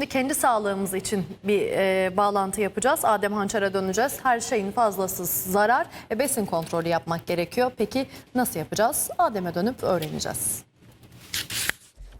Şimdi kendi sağlığımız için bir e, bağlantı yapacağız. Adem Hançer'e döneceğiz. Her şeyin fazlası zarar. E, besin kontrolü yapmak gerekiyor. Peki nasıl yapacağız? Adem'e dönüp öğreneceğiz.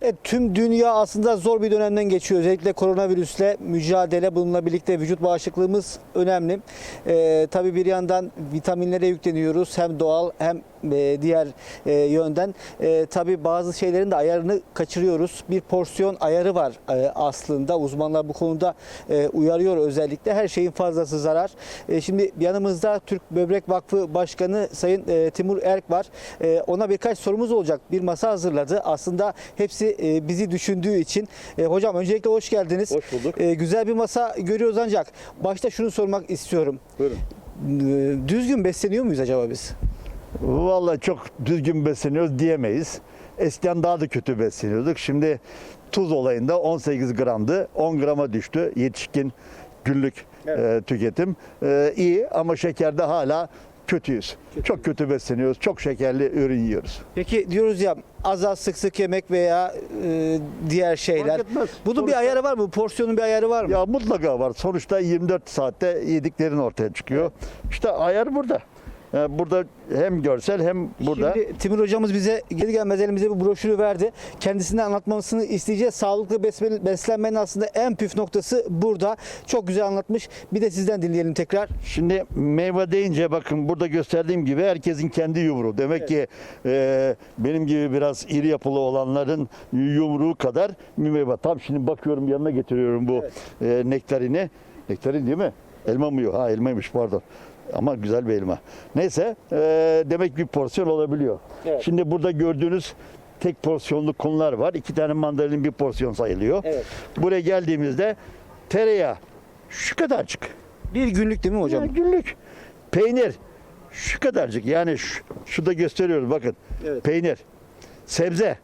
Evet, tüm dünya aslında zor bir dönemden geçiyor. Özellikle koronavirüsle mücadele bununla birlikte vücut bağışıklığımız önemli. Ee, tabii bir yandan vitaminlere yükleniyoruz. Hem doğal hem e, diğer e, yönden. E, tabii bazı şeylerin de ayarını kaçırıyoruz. Bir porsiyon ayarı var e, aslında. Uzmanlar bu konuda e, uyarıyor özellikle. Her şeyin fazlası zarar. E, şimdi yanımızda Türk Böbrek Vakfı Başkanı Sayın e, Timur Erk var. E, ona birkaç sorumuz olacak. Bir masa hazırladı. Aslında hepsi e, bizi düşündüğü için. E, hocam öncelikle hoş geldiniz. Hoş bulduk. E, güzel bir masa görüyoruz ancak başta şunu sormak istiyorum. Buyurun. E, düzgün besleniyor muyuz acaba biz? Vallahi çok düzgün besleniyoruz diyemeyiz. Eskiden daha da kötü besleniyorduk. Şimdi tuz olayında 18 gramdı. 10 grama düştü yetişkin günlük e, tüketim. E, iyi ama şekerde hala kötüyüz. Çok kötü besleniyoruz. Çok şekerli ürün yiyoruz. Peki diyoruz ya az az sık sık yemek veya e, diğer şeyler. Fark etmez. Bunun bir Sonuçta- ayarı var mı? Porsiyonun bir ayarı var mı? Ya mutlaka var. Sonuçta 24 saatte yediklerin ortaya çıkıyor. İşte ayar burada. Yani burada hem görsel hem burada. Şimdi Timur hocamız bize geri gelmez elimize bir broşürü verdi. Kendisine anlatmasını isteyeceğiz. Sağlıklı beslenmenin aslında en püf noktası burada. Çok güzel anlatmış. Bir de sizden dinleyelim tekrar. Şimdi meyve deyince bakın burada gösterdiğim gibi herkesin kendi yumruğu. Demek ki e, benim gibi biraz iri yapılı olanların yumruğu kadar meyve. Tam şimdi bakıyorum yanına getiriyorum bu e, nektarini. Nektarin değil mi? Elma mı yok? Ha elmaymış pardon. Ama güzel bir elma. Neyse e, demek bir porsiyon olabiliyor. Evet. Şimdi burada gördüğünüz tek porsiyonluk konular var. İki tane mandalin bir porsiyon sayılıyor. Evet. Buraya geldiğimizde tereyağı şu kadarcık. Bir günlük değil mi hocam? Ya günlük. Peynir şu kadarcık yani şu, şurada gösteriyoruz bakın. Evet. Peynir. Sebze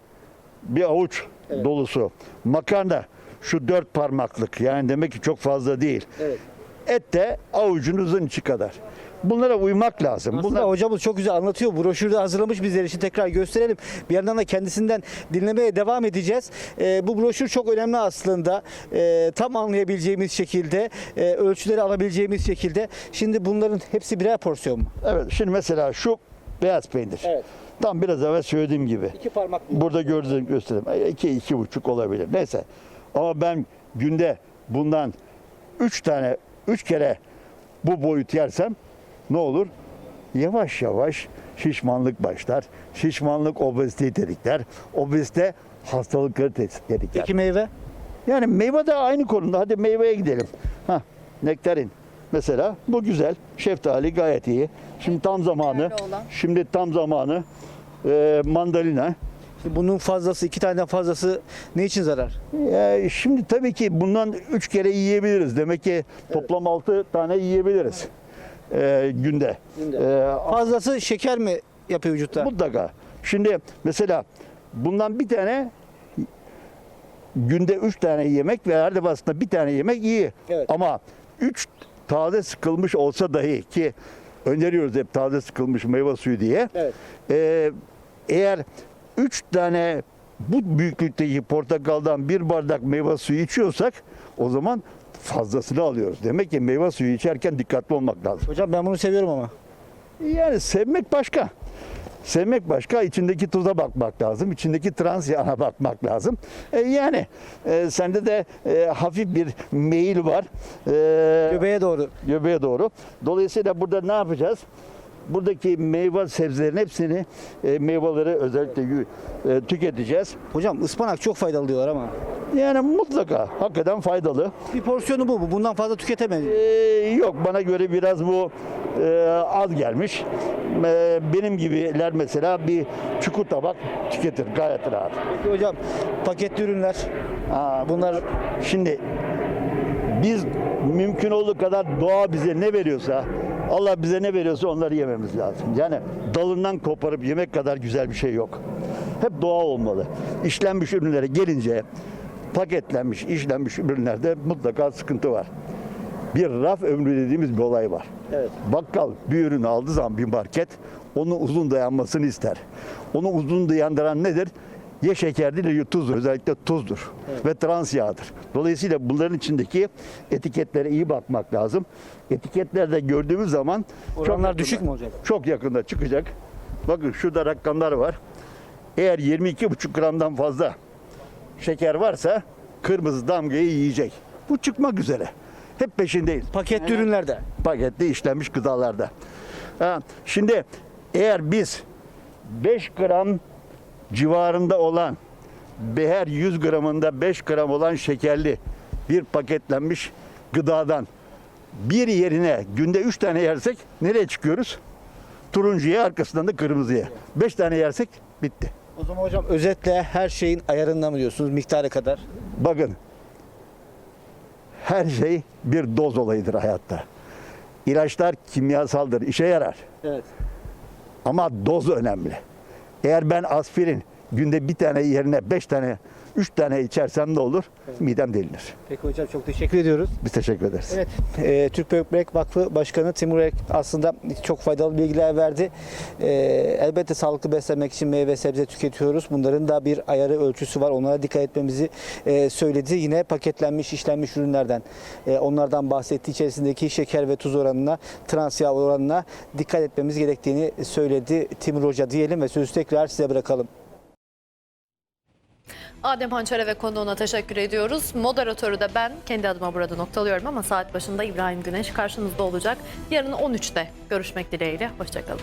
bir avuç dolusu. Makarna şu dört parmaklık yani demek ki çok fazla değil. Evet. Et de avucunuzun içi kadar. Bunlara uymak lazım. Aslında Bunlar hocamız çok güzel anlatıyor. Broşürde hazırlamış bizler için tekrar gösterelim. Bir yandan da kendisinden dinlemeye devam edeceğiz. Ee, bu broşür çok önemli aslında. Ee, tam anlayabileceğimiz şekilde, e, ölçüleri alabileceğimiz şekilde. Şimdi bunların hepsi birer porsiyon mu? evet şimdi mesela şu beyaz peynir. Evet. Tam biraz evvel söylediğim gibi. İki parmak. Burada gördüğünüz göstereyim. İki, iki buçuk olabilir. Neyse. Ama ben günde bundan üç tane, üç kere bu boyut yersem ne olur? Yavaş yavaş şişmanlık başlar. Şişmanlık obeziteyi tetikler. Obezite hastalıkları tetikler. Peki meyve? Yani meyve de aynı konuda. Hadi meyveye gidelim. Hah, nektarin. Mesela bu güzel. Şeftali gayet iyi. Şimdi tam zamanı. Şimdi tam zamanı. Ee, mandalina. Bunun fazlası, iki taneden fazlası ne için zarar? Ya şimdi tabii ki bundan üç kere yiyebiliriz. Demek ki toplam altı tane yiyebiliriz ee, günde. Günde. Ee, Fazlası şeker mi yapıyor vücutta? mutlaka. Şimdi mesela bundan bir tane günde üç tane yemek ve her defasında bir tane yemek iyi. Evet. Ama üç taze sıkılmış olsa dahi ki öneriyoruz hep taze sıkılmış meyve suyu diye. Evet. Ee, eğer üç tane bu büyüklükteki portakaldan bir bardak meyve suyu içiyorsak o zaman fazlasını alıyoruz. Demek ki meyve suyu içerken dikkatli olmak lazım. Hocam ben bunu seviyorum ama. Yani sevmek başka. Sevmek başka, içindeki tuza bakmak lazım, içindeki trans yağına bakmak lazım. E, yani e, sende de e, hafif bir meyil var. E, Göbeğe doğru. göbeğe doğru. Dolayısıyla burada ne yapacağız? Buradaki meyve sebzelerin hepsini e, meyveleri özellikle e, tüketeceğiz. Hocam ıspanak çok faydalı diyorlar ama. Yani mutlaka hakikaten faydalı. Bir porsiyonu bu. bu. Bundan fazla tüketemeyiz. E, yok bana göre biraz bu e, az gelmiş. E, benim gibiler mesela bir çukur tabak tüketir gayet rahat. Peki hocam paketli ürünler. Ha, Bunlar Şimdi biz mümkün olduğu kadar doğa bize ne veriyorsa Allah bize ne veriyorsa onları yememiz lazım. Yani dalından koparıp yemek kadar güzel bir şey yok. Hep doğa olmalı. İşlenmiş ürünlere gelince paketlenmiş, işlenmiş ürünlerde mutlaka sıkıntı var. Bir raf ömrü dediğimiz bir olay var. Evet. Bakkal bir ürünü aldığı zaman bir market onu uzun dayanmasını ister. Onu uzun dayandıran nedir? Ya şekerdir ya tuzdur. Özellikle tuzdur ve trans yağdır. Dolayısıyla bunların içindeki etiketlere iyi bakmak lazım. Etiketlerde gördüğümüz zaman Oranlar yakında- düşük mü olacak? Çok yakında çıkacak. Bakın şurada rakamlar var. Eğer 22,5 gramdan fazla şeker varsa kırmızı damgayı yiyecek. Bu çıkmak üzere. Hep peşindeyiz Paketli ürünlerde. paketli işlenmiş gıdalarda. Ha, şimdi eğer biz 5 gram civarında olan ve her 100 gramında 5 gram olan şekerli bir paketlenmiş gıdadan bir yerine günde 3 tane yersek nereye çıkıyoruz? Turuncuya arkasından da kırmızıya. 5 tane yersek bitti. O zaman hocam özetle her şeyin ayarında mı diyorsunuz miktarı kadar? Bakın her şey bir doz olayıdır hayatta. İlaçlar kimyasaldır, işe yarar. Evet. Ama doz önemli. Eğer ben aspirin günde bir tane yerine beş tane, üç tane içersem ne olur? Midem delinir. Peki hocam çok teşekkür ediyoruz. Biz teşekkür ederiz. Evet, e, Türk Böbrek Vakfı Başkanı Timur Ek aslında çok faydalı bilgiler verdi. E, elbette sağlıklı beslenmek için meyve sebze tüketiyoruz. Bunların da bir ayarı ölçüsü var. Onlara dikkat etmemizi e, söyledi. Yine paketlenmiş, işlenmiş ürünlerden e, onlardan bahsetti. İçerisindeki şeker ve tuz oranına, trans yağ oranına dikkat etmemiz gerektiğini söyledi Timur Hoca diyelim ve sözü tekrar size bırakalım. Adem Hançer'e ve konuğuna teşekkür ediyoruz. Moderatörü de ben kendi adıma burada noktalıyorum ama saat başında İbrahim Güneş karşınızda olacak. Yarın 13'te görüşmek dileğiyle. Hoşçakalın.